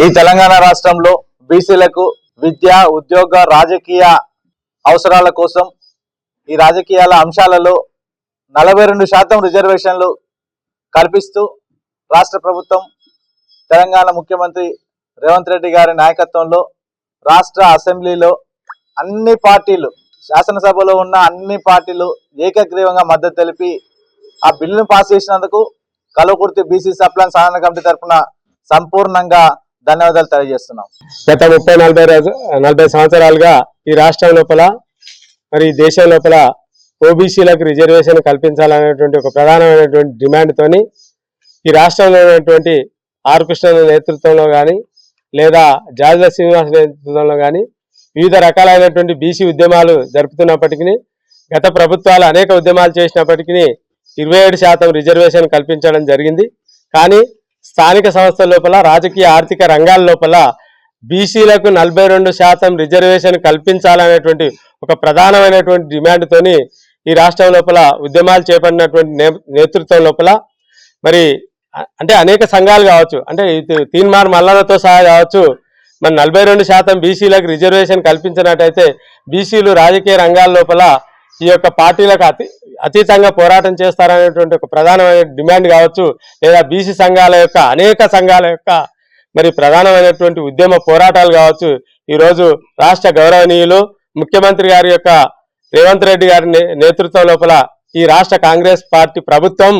ఈ తెలంగాణ రాష్ట్రంలో బీసీలకు విద్య ఉద్యోగ రాజకీయ అవసరాల కోసం ఈ రాజకీయాల అంశాలలో నలభై రెండు శాతం రిజర్వేషన్లు కల్పిస్తూ రాష్ట్ర ప్రభుత్వం తెలంగాణ ముఖ్యమంత్రి రేవంత్ రెడ్డి గారి నాయకత్వంలో రాష్ట్ర అసెంబ్లీలో అన్ని పార్టీలు శాసనసభలో ఉన్న అన్ని పార్టీలు ఏకగ్రీవంగా మద్దతు తెలిపి ఆ బిల్లును పాస్ చేసినందుకు కలవకుర్తి బీసీ సప్లాన్ సాధన కమిటీ తరఫున సంపూర్ణంగా ధన్యవాదాలు తెలియజేస్తున్నాం. గత ముప్పై నలభై రోజు నలభై సంవత్సరాలుగా ఈ రాష్ట్రం లోపల మరి దేశం లోపల ఓబీసీలకు రిజర్వేషన్ కల్పించాలనేటువంటి ఒక ప్రధానమైనటువంటి డిమాండ్తోని ఈ రాష్ట్రంలో ఉన్నటువంటి ఆర్ కృష్ణ నేతృత్వంలో కానీ లేదా జాజుల శ్రీనివాస్ నేతృత్వంలో కానీ వివిధ రకాలైనటువంటి బీసీ ఉద్యమాలు జరుపుతున్నప్పటికీ గత ప్రభుత్వాలు అనేక ఉద్యమాలు చేసినప్పటికీ ఇరవై ఏడు శాతం రిజర్వేషన్ కల్పించడం జరిగింది. కానీ స్థానిక సంస్థల లోపల రాజకీయ ఆర్థిక రంగాల లోపల బీసీలకు నలభై రెండు శాతం రిజర్వేషన్ కల్పించాలనేటువంటి ఒక ప్రధానమైనటువంటి డిమాండ్తోని ఈ రాష్ట్రం లోపల ఉద్యమాలు చేపట్టినటువంటి నే- నేతృత్వం లోపల మరి అంటే అనేక సంఘాలు కావచ్చు అంటే తీన్మార్ మల్లలతో సహా కావచ్చు మరి నలభై రెండు శాతం బీసీలకు రిజర్వేషన్ కల్పించినట్టయితే బీసీలు రాజకీయ రంగాల లోపల ఈ యొక్క పార్టీలకు అతి అతీతంగా పోరాటం చేస్తారనేటువంటి ఒక ప్రధానమైన డిమాండ్ కావచ్చు లేదా బీసీ సంఘాల యొక్క అనేక సంఘాల యొక్క మరి ప్రధానమైనటువంటి ఉద్యమ పోరాటాలు కావచ్చు. ఈరోజు రాష్ట్ర గౌరవనీయులు ముఖ్యమంత్రి గారి యొక్క రేవంత్ రెడ్డి గారి నేతృత్వం లోపల ఈ రాష్ట్ర కాంగ్రెస్ పార్టీ ప్రభుత్వం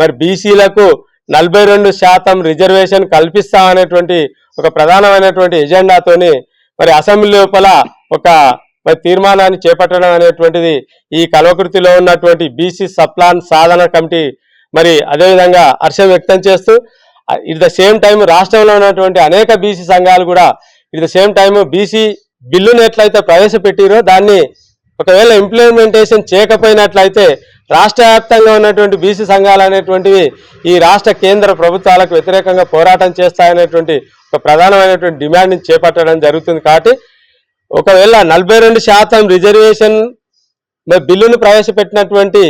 మరి బీసీలకు నలభై రెండు శాతం రిజర్వేషన్ కల్పిస్తామనేటువంటి ఒక ప్రధానమైనటువంటి ఎజెండాతోని మరి అసెంబ్లీ లోపల ఒక మరి తీర్మానాన్ని చేపట్టడం అనేటువంటిది ఈ కలవకృతిలో ఉన్నటువంటి బీసీ సప్లాన్ సాధన కమిటీ మరి అదేవిధంగా హర్షం వ్యక్తం చేస్తూ ఇట్ ద సేమ్ టైం రాష్ట్రంలో ఉన్నటువంటి అనేక బీసీ సంఘాలు కూడా it the same time BC బిల్లును ఎట్లయితే ప్రవేశపెట్టిరో దాన్ని ఒకవేళ ఇంప్లిమెంటేషన్ చేయకపోయినట్లయితే రాష్ట్ర వ్యాప్తంగా ఉన్నటువంటి బీసీ సంఘాలు అనేటువంటివి ఈ రాష్ట్ర కేంద్ర ప్రభుత్వాలకు వ్యతిరేకంగా పోరాటం చేస్తాయనేటువంటి ఒక ప్రధానమైనటువంటి డిమాండ్ని చేపట్టడం జరుగుతుంది కాబట్టి ఒకవేళ నలభై రెండు శాతం రిజర్వేషన్ మరి బిల్లును ప్రవేశపెట్టినటువంటి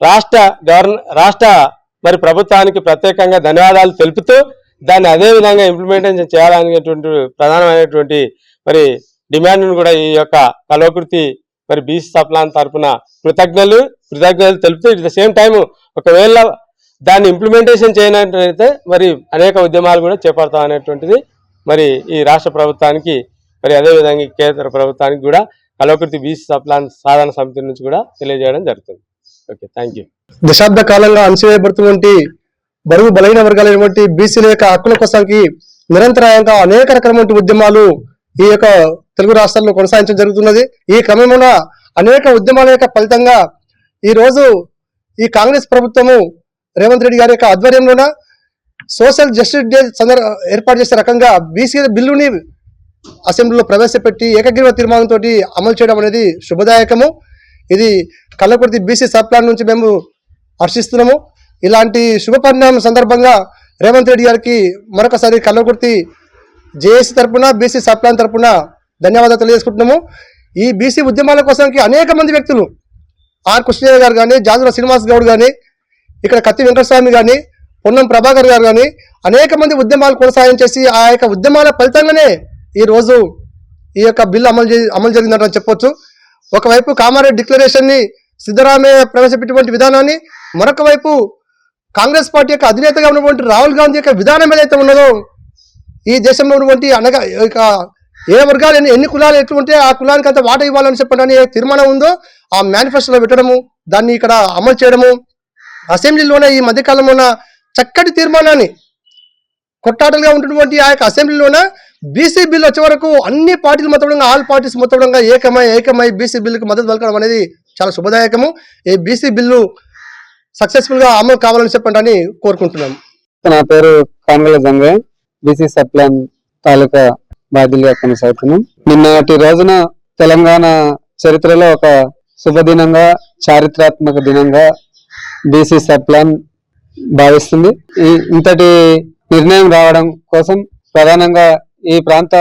రాష్ట్ర గవర్న రాష్ట్ర మరి ప్రభుత్వానికి ప్రత్యేకంగా ధన్యవాదాలు తెలుపుతూ దాన్ని అదే విధంగా ఇంప్లిమెంటేషన్ చేయాలనేటువంటి ప్రధానమైనటువంటి మరి డిమాండ్ను కూడా ఈ యొక్క కలోకృతి మరి బీసీ సప్లాన్ తరపున కృతజ్ఞతలు కృతజ్ఞతలు తెలుపుతూ ఇట్ ద సేమ్ టైం ఒకవేళ దాన్ని ఇంప్లిమెంటేషన్ చేయనట్లయితే మరి అనేక ఉద్యమాలు కూడా చేపడతాం అనేటువంటిది మరి ఈ రాష్ట్ర ప్రభుత్వానికి మరి అదేవిధంగా కేంద్ర ప్రభుత్వానికి కూడా కలవకృతి బీసీ సప్లాన్ సాధన సమితి నుంచి కూడా తెలియజేయడం జరుగుతుంది. Okay thank you. దశాబ్ద కాలంగా అణచివేయబడుతున్నటువంటి బరువు బలహీన వర్గాలైనటువంటి బీసీల యొక్క హక్కుల కోసానికి నిరంతరాయంగా అనేక రకమైన ఉద్యమాలు ఈ యొక్క తెలుగు రాష్ట్రాల్లో కొనసాగించడం జరుగుతున్నది. ఈ క్రమంలో అనేక ఉద్యమాల యొక్క ఫలితంగా ఈరోజు ఈ కాంగ్రెస్ ప్రభుత్వము రేవంత్ రెడ్డి గారి యొక్క ఆధ్వర్యంలోన సోషల్ జస్టిస్ డే సందర్భ ఏర్పాటు చేసే రకంగా బీసీ బిల్లుని అసెంబ్లీలో ప్రవేశపెట్టి ఏకగ్రీవ తీర్మానంతో అమలు చేయడం అనేది శుభదాయకము. ఇది కళ్ళకుర్తి బీసీ సబ్ ప్లాన్ నుంచి మేము హర్షిస్తున్నాము. ఇలాంటి శుభ పరిణామం సందర్భంగా రేవంత్ రెడ్డి గారికి మరొకసారి కళ్ళకుర్తి జేఏసీ తరఫున బీసీ సబ్ ప్లాన్ తరపున ధన్యవాదాలు తెలియజేసుకుంటున్నాము. ఈ బీసీ ఉద్యమాల కోసానికి అనేక మంది వ్యక్తులు ఆర్ కృష్ణయ్య గారు కానీ జాజుల శ్రీనివాస్ గౌడ్ కానీ ఇక్కడ కత్తి వెంకటస్వామి కానీ పొన్నం ప్రభాకర్ గారు కానీ అనేక మంది ఉద్యమాలు కొనసాగించేసి ఆ యొక్క ఉద్యమాల ఫలితంగానే ఈ రోజు ఈ యొక్క బిల్లు అమలు అమలు జరిగిందంటని చెప్పొచ్చు. ఒకవైపు కామారెడ్డి డిక్లరేషన్ని సిద్ధరామయ్య ప్రవేశపెట్టినటువంటి విధానాన్ని మరొక వైపు కాంగ్రెస్ పార్టీ యొక్క అధినేతగా ఉన్నటువంటి రాహుల్ గాంధీ యొక్క విధానం ఏదైతే ఉన్నదో ఈ దేశంలో ఉన్నటువంటి అనగా ఇక ఏ వర్గాలు ఎన్ని ఎన్ని కులాలు ఎట్లు ఉంటే ఆ కులానికి అంత వాట ఇవ్వాలని చెప్పండి ఏ తీర్మానం ఉందో ఆ మేనిఫెస్టోలో పెట్టడము దాన్ని ఇక్కడ అమలు చేయడము అసెంబ్లీలోనే ఈ మధ్యకాలంలో ఉన్న చక్కటి తీర్మానాన్ని కొట్టాటలుగా ఉన్నటువంటి ఆ యొక్క అసెంబ్లీలోనే బీసీ బిల్ వచ్చే వరకు అన్ని పార్టీలు మొత్తంగా ఆల్ పార్టీస్ మొత్తంగా ఏకమై ఏకమై బీసీ బిల్లుకు మద్దతు పలకడం అనేది చాలా శుభదాయకము. ఈ బీసీ బిల్లు సక్సెస్ఫుల్గా అమలు కావాలని చెప్పండి అని కోరుకుంటున్నాము నా పేరు Kangala Jangaiah. BC sub plan taluka బాధ్యులుగా కొనసాగుతున్నాం. నిన్నటి రోజున తెలంగాణ చరిత్రలో ఒక శుభదినంగా చారిత్రాత్మక దినంగా బీసీ సప్లాన్ భావిస్తుంది. ఈ ఇంతటి నిర్ణయం రావడం కోసం ప్రధానంగా ఈ ప్రాంత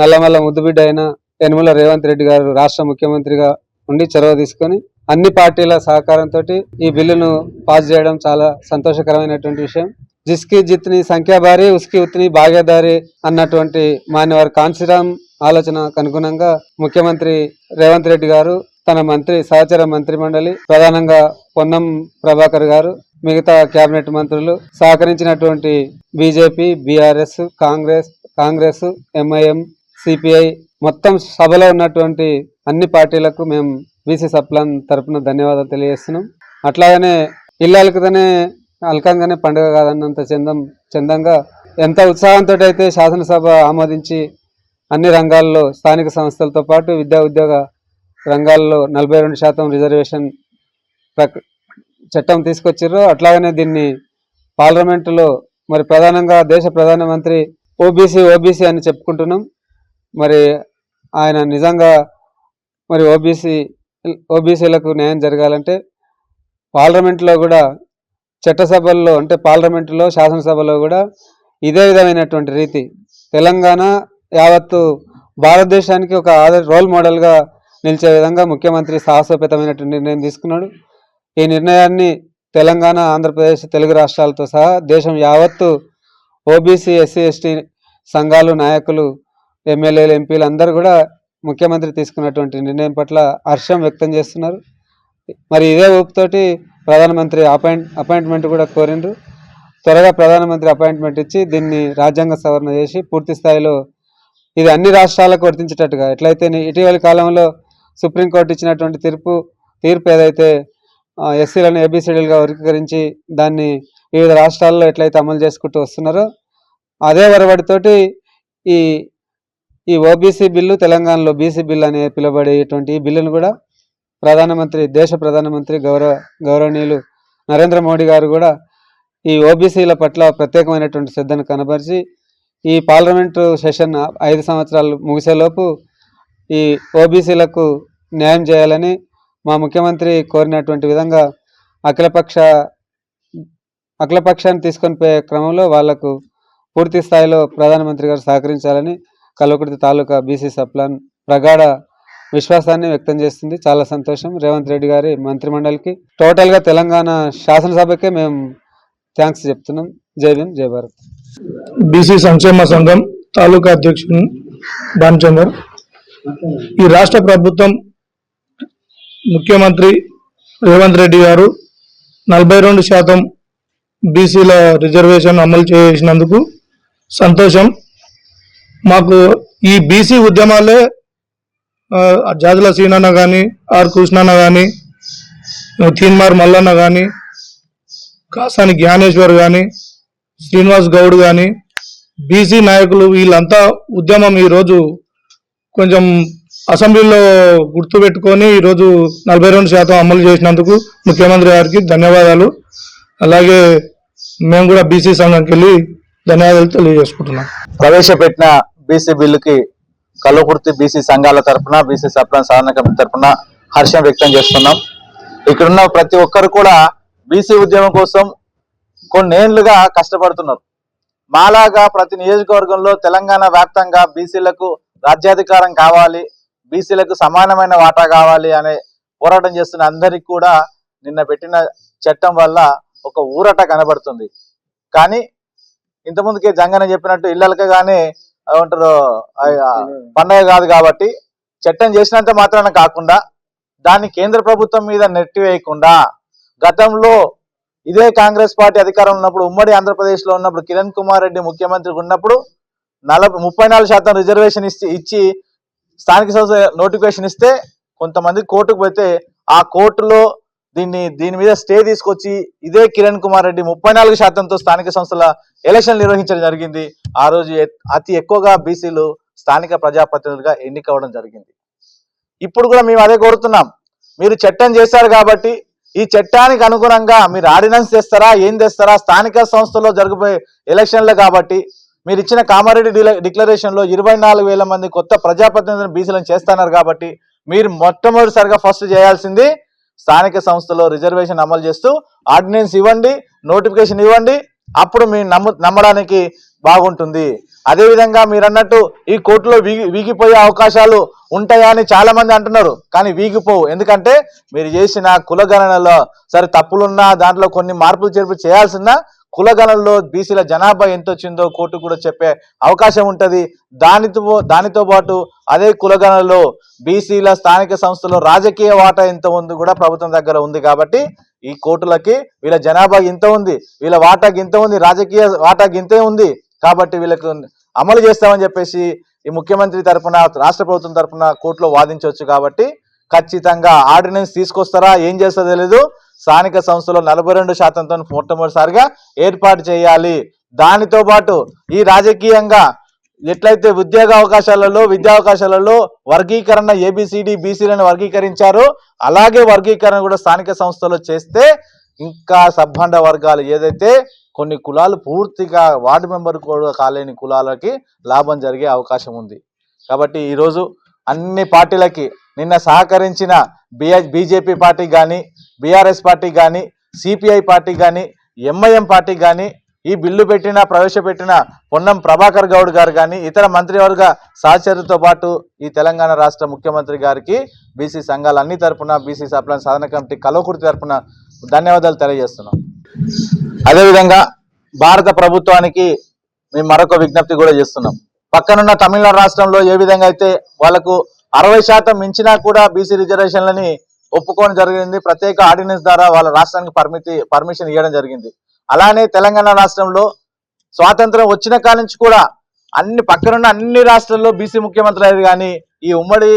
నల్లమల్ల ముద్దుబిడ్డ అయిన యనుమల రేవంత్ రెడ్డి గారు రాష్ట్ర ముఖ్యమంత్రిగా ఉండి చొరవ తీసుకొని అన్ని పార్టీల సహకారంతో ఈ బిల్లును పాస్ చేయడం చాలా సంతోషకరమైనటువంటి విషయం. జిస్కి జిత్ని సంఖ్యాభారీ ఉస్కి ఉత్ని భాగ్యదారి అన్నటువంటి మాన్యవారి కాంశీరామ్ ఆలోచనకు అనుగుణంగా ముఖ్యమంత్రి రేవంత్ రెడ్డి గారు తన మంత్రి సహచర మంత్రి మండలి ప్రధానంగా పొన్నం ప్రభాకర్ గారు మిగతా కేబినెట్ మంత్రులు సహకరించినటువంటి BJP BRS Congress Congress MIM CPI మొత్తం సభలో ఉన్నటువంటి అన్ని పార్టీలకు మేము బీసీ సప్లాన్ తరపున ధన్యవాదాలు తెలియజేస్తున్నాం. అట్లాగనే ఇల్లాలకుతోనే అల్కంగానే పండుగ కాదన్నంత చందం చందంగా ఎంత ఉత్సాహంతో అయితే శాసనసభ ఆమోదించి అన్ని రంగాల్లో స్థానిక సంస్థలతో పాటు విద్యా ఉద్యోగ రంగాల్లో నలభై రెండు శాతం రిజర్వేషన్ చట్టం తీసుకొచ్చారు అట్లాగనే దీన్ని పార్లమెంటులో మరి ప్రధానంగా దేశ ప్రధానమంత్రి ఓబీసీ ఓబీసీ అని చెప్పుకుంటున్నాం. మరి ఆయన నిజంగా మరి ఓబీసీ ఓబీసీలకు న్యాయం జరగాలంటే పార్లమెంట్లో కూడా చట్టసభల్లో అంటే పార్లమెంటులో శాసనసభలో కూడా ఇదే విధమైనటువంటి రీతి. తెలంగాణ యావత్తు భారతదేశానికి ఒక ఆదర్ రోల్ మోడల్గా నిలిచే విధంగా ముఖ్యమంత్రి సాహసోపేతమైనటువంటి నిర్ణయం తీసుకున్నాడు. ఈ నిర్ణయాన్ని తెలంగాణ ఆంధ్రప్రదేశ్ తెలుగు రాష్ట్రాలతో సహా దేశం యావత్తు ఓబీసీ ఎస్సీ ఎస్టీ సంఘాలు నాయకులు ఎమ్మెల్యేలు ఎంపీలు అందరూ కూడా ముఖ్యమంత్రి తీసుకున్నటువంటి నిర్ణయం పట్ల హర్షం వ్యక్తం చేస్తున్నారు. మరి ఇదే ఊపుతోటి ప్రధానమంత్రి అపాయింట్ అపాయింట్మెంట్ కూడా కోరిండ్రు. త్వరగా ప్రధానమంత్రి అపాయింట్మెంట్ ఇచ్చి దీన్ని రాజ్యాంగ సవరణ చేసి పూర్తి స్థాయిలో ఇది అన్ని రాష్ట్రాలకు వర్తించేటట్టుగా ఎట్లయితే ఇటీవలి కాలంలో సుప్రీంకోర్టు ఇచ్చినటువంటి తీర్పు తీర్పు ఏదైతే ఎస్సీలను ఏబిసిడీలుగా వర్గీకరించి దాన్ని వివిధ రాష్ట్రాల్లో ఎట్లయితే అమలు చేసుకుంటూ వస్తున్నారో అదే వరవడితోటి ఈ ఈ ఓబీసీ బిల్లు తెలంగాణలో బీసీ బిల్లు అనే పిలువబడేటువంటి ఈ బిల్లును కూడా ప్రధానమంత్రి దేశ ప్రధానమంత్రి గౌరవ గౌరవనీయులు నరేంద్ర మోడీ గారు కూడా ఈ ఓబీసీల పట్ల ప్రత్యేకమైనటువంటి శ్రద్ధను కనబరిచి ఈ పార్లమెంటు సెషన్ ఐదు సంవత్సరాలు ముగిసేలోపు ఈ ఓబీసీలకు న్యాయం చేయాలని మా ముఖ్యమంత్రి కోరినటువంటి విధంగా అఖిలపక్ష అఖిలపక్షాన్ని తీసుకొని పోయే క్రమంలో వాళ్ళకు పూర్తి స్థాయిలో ప్రధానమంత్రి గారు సహకరించాలని కల్వకుర్తి తాలూకా బీసీ సప్లాన్ ప్రగాఢ విశ్వాసాన్ని వ్యక్తం చేస్తుంది. చాలా సంతోషం. రేవంత్ రెడ్డి గారి మంత్రిమండలికి. టోటల్గా తెలంగాణ శాసనసభకే మేము థ్యాంక్స్ చెప్తున్నాం. జై భీమ్ జై భారత్. బీసీ సంక్షేమ సంఘం తాలూకా అధ్యక్షుడు భానుచందర్. ఈ రాష్ట్ర ప్రభుత్వం ముఖ్యమంత్రి రేవంత్ రెడ్డి గారు నలభై రెండు శాతం బీసీల రిజర్వేషన్ అమలు చేసినందుకు సంతోషం. మాకు ఈ బీసీ ఉద్యమాలే ఆ, జాజుల సీనన్న కానీ ఆర్ కృష్ణన్న కానీ తీన్మార్ మల్లన్న కానీ కాసాని జ్ఞానేశ్వర్ కానీ శ్రీనివాస్ గౌడ్ కానీ బీసీ నాయకులు వీళ్ళంతా ఉద్యమం ఈరోజు కొంచెం అసెంబ్లీలో గుర్తుపెట్టుకొని ఈరోజు నలభై రెండు శాతం అమలు చేసినందుకు ముఖ్యమంత్రి గారికి ధన్యవాదాలు. అలాగే మేము కూడా బీసీ సంఘంకి వెళ్ళి ధన్యవాదాలు తెలియజేసుకుంటున్నాం. ప్రవేశపెట్టిన బీసీ బిల్లుకి కల్వకుర్తి బీసీ సంఘాల తరఫున బీసీ సప్లాన్ సాధన కమిటీ తరఫున హర్షం వ్యక్తం చేస్తున్నాం. ఇక్కడున్న ప్రతి ఒక్కరు కూడా బీసీ ఉద్యమం కోసం కొన్నేళ్ళుగా కష్టపడుతున్నారు. మాలాగా ప్రతి నియోజకవర్గంలో తెలంగాణ వ్యాప్తంగా బీసీలకు రాజ్యాధికారం కావాలి బీసీలకు సమానమైన వాటా కావాలి అనే పోరాటం చేస్తున్న అందరికి కూడా నిన్న పెట్టిన చట్టం వల్ల ఒక ఊరట కనబడుతుంది. కానీ ఇంతకుముందుకే జంగన చెప్పినట్టు ఇళ్ళకి కానీ ఏమంటారు పండగ కాదు కాబట్టి చట్టం చేసినంత మాత్రాన కాకుండా దాన్ని కేంద్ర ప్రభుత్వం మీద నెట్టివేయకుండా గతంలో ఇదే కాంగ్రెస్ పార్టీ అధికారంలో ఉన్నప్పుడు ఉమ్మడి ఆంధ్రప్రదేశ్లో ఉన్నప్పుడు కిరణ్ కుమార్ రెడ్డి ముఖ్యమంత్రి ఉన్నప్పుడు నలభై ముప్పై నాలుగు శాతం రిజర్వేషన్ ఇచ్చి ఇచ్చి స్థానిక సంస్థ నోటిఫికేషన్ ఇస్తే కొంతమంది కోర్టుకు పోతే ఆ కోర్టులో దీన్ని దీని మీద స్టే తీసుకొచ్చి ఇదే కిరణ్ కుమార్ రెడ్డి ముప్పై నాలుగు శాతంతో స్థానిక సంస్థల ఎలక్షన్ నిర్వహించడం జరిగింది. ఆ రోజు అతి ఎక్కువగా బీసీలు స్థానిక ప్రజాప్రతినిధులుగా ఎన్నికవడం జరిగింది. ఇప్పుడు కూడా మేము అదే కోరుతున్నాం. మీరు చట్టం చేశారు కాబట్టి ఈ చట్టానికి అనుగుణంగా మీరు ఆర్డినెన్స్ తెస్తారా ఏం తెస్తారా స్థానిక సంస్థలో జరిగిపోయే ఎలక్షన్లు కాబట్టి మీరు ఇచ్చిన కామారెడ్డి డిల- ఇరవై నాలుగు వేల మంది కొత్త ప్రజాప్రతినిధులను బీసీలను చేస్తున్నారు కాబట్టి మీరు మొట్టమొదటిసారిగా ఫస్ట్ చేయాల్సింది స్థానిక సంస్థలో రిజర్వేషన్ అమలు చేస్తూ ఆర్డినెన్స్ ఇవ్వండి నోటిఫికేషన్ ఇవ్వండి అప్పుడు మీరు నమ్ము నమ్మడానికి బాగుంటుంది. అదేవిధంగా మీరు అన్నట్టు ఈ కోర్టులో వీగి వీగిపోయే అవకాశాలు ఉంటాయా అని చాలా మంది అంటున్నారు కానీ వీగిపోవు. ఎందుకంటే మీరు చేసిన కులగణనలో సరే తప్పులున్నా దాంట్లో కొన్ని మార్పులు చేర్పు చేయాల్సిన కులగణంలో బీసీల జనాభా ఎంత వచ్చిందో కోర్టు కూడా చెప్పే అవకాశం ఉంటుంది. దానితో దానితో పాటు అదే కులగణంలో బీసీల స్థానిక సంస్థలో రాజకీయ వాటా ఎంత ఉంది కూడా ప్రభుత్వం దగ్గర ఉంది కాబట్టి ఈ కోర్టులకి వీళ్ళ జనాభా ఇంత ఉంది వీళ్ళ వాటాకి ఇంత ఉంది రాజకీయ వాటాకి ఇంతే ఉంది కాబట్టి వీళ్ళకు అమలు చేస్తామని చెప్పేసి ఈ ముఖ్యమంత్రి తరఫున రాష్ట్ర ప్రభుత్వం తరఫున కోర్టులో వాదించవచ్చు కాబట్టి ఖచ్చితంగా ఆర్డినెన్స్ తీసుకొస్తారా? ఏం చేస్తారో తెలీదు. స్థానిక సంస్థలో నలభై రెండు శాతంతో మొట్టమొదటిసారిగా ఏర్పాటు చేయాలి. దానితో పాటు ఈ రాజకీయంగా ఎట్లయితే ఉద్యోగ అవకాశాలలో విద్యా అవకాశాలలో వర్గీకరణ ఏబిసిడి బీసీలను వర్గీకరించారో అలాగే వర్గీకరణ కూడా స్థానిక సంస్థలో చేస్తే ఇంకా సబ్బండ వర్గాలు ఏదైతే కొన్ని కులాలు పూర్తిగా వార్డు మెంబర్ కూడా కాలేని కులాలకి లాభం జరిగే అవకాశం ఉంది. కాబట్టి ఈరోజు అన్ని పార్టీలకి నిన్న సహకరించిన బిఐ బీజేపీ పార్టీ కానీ బీఆర్ఎస్ పార్టీ కానీ సిపిఐ పార్టీ కానీ ఎంఐఎం పార్టీ కానీ ఈ బిల్లు పెట్టిన ప్రవేశపెట్టిన పొన్నం ప్రభాకర్ గౌడ్ గారు కానీ ఇతర మంత్రివర్గ సహచరులతో పాటు ఈ తెలంగాణ రాష్ట్ర ముఖ్యమంత్రి గారికి బీసీ సంఘాలు అన్ని తరపున బీసీ సప్లైన్ సాధన కమిటీ కలవకుర్తి తరఫున ధన్యవాదాలు తెలియజేస్తున్నాం. అదేవిధంగా భారత ప్రభుత్వానికి మేము మరొక విజ్ఞప్తి కూడా చేస్తున్నాం. పక్కనున్న తమిళనాడు రాష్ట్రంలో ఏ విధంగా అయితే వాళ్ళకు అరవై శాతం మించినా కూడా బీసీ రిజర్వేషన్లని ఒప్పుకోవడం జరిగింది. ప్రత్యేక ఆర్డినెన్స్ ద్వారా వాళ్ళ రాష్ట్రానికి పర్మితి పర్మిషన్ ఇవ్వడం జరిగింది. అలానే తెలంగాణ రాష్ట్రంలో స్వాతంత్రం వచ్చిన కాడి నుంచి కూడా అన్ని పక్కనున్న అన్ని రాష్ట్రాల్లో బీసీ ముఖ్యమంత్రి అయ్యారు కానీ ఈ ఉమ్మడి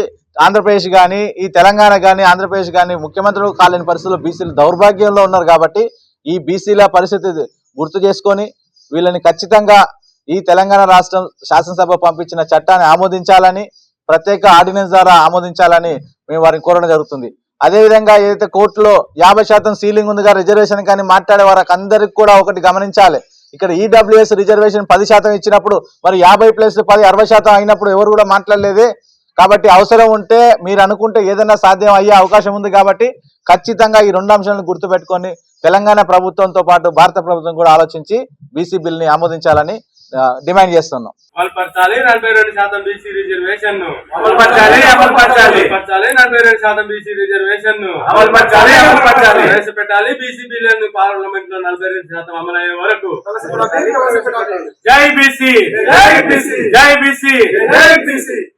ఆంధ్రప్రదేశ్ కానీ ఈ తెలంగాణ కానీ ఆంధ్రప్రదేశ్ కానీ ముఖ్యమంత్రులు కాలేని పరిస్థితుల్లో బీసీలు దౌర్భాగ్యంలో ఉన్నారు కాబట్టి ఈ బీసీల పరిస్థితి గుర్తు చేసుకొని వీళ్ళని ఖచ్చితంగా ఈ తెలంగాణ రాష్ట్రం శాసనసభ పంపించిన చట్టాన్ని ఆమోదించాలని ప్రత్యేక ఆర్డినెన్స్ ద్వారా ఆమోదించాలని మేము వారిని కోరడం జరుగుతుంది. అదేవిధంగా ఏదైతే కోర్టులో యాభై శాతం సీలింగ్ ఉందిగా రిజర్వేషన్ కానీ మాట్లాడే వారికి అందరికి కూడా ఒకటి గమనించాలి. ఇక్కడ ఈడబ్ల్యూఎస్ రిజర్వేషన్ పది శాతం ఇచ్చినప్పుడు మరి యాభై ప్లస్ పది అరవై శాతం అయినప్పుడు ఎవరు కూడా మాట్లాడలేదే. కాబట్టి అవసరం ఉంటే మీరు అనుకుంటే ఏదైనా సాధ్యం అయ్యే అవకాశం ఉంది కాబట్టి ఖచ్చితంగా ఈ రెండు అంశాలను గుర్తుపెట్టుకొని తెలంగాణ ప్రభుత్వంతో పాటు భారత ప్రభుత్వం కూడా ఆలోచించి బీసీ బిల్ని ఆమోదించాలని డిమాండ్ చేస్తున్నాం. అమలుపరచాలి నలభై రెండు శాతం బీసీ రిజర్వేషన్ను. అమలుపరచాలి అమలుపరచాలి పరచాలి. నలభై రెండు శాతం బీసీ రిజర్వేషన్ను. అమలుపరచాలి అమలుపరచాలి ప్రవేశపెట్టాలి బీసీ బిల్లును పార్లమెంట్లో నలభై రెండు శాతం అమలయ్యే వరకు. జై బీసీ. జై బీసీ. జై బీసీ. జై బీసీ.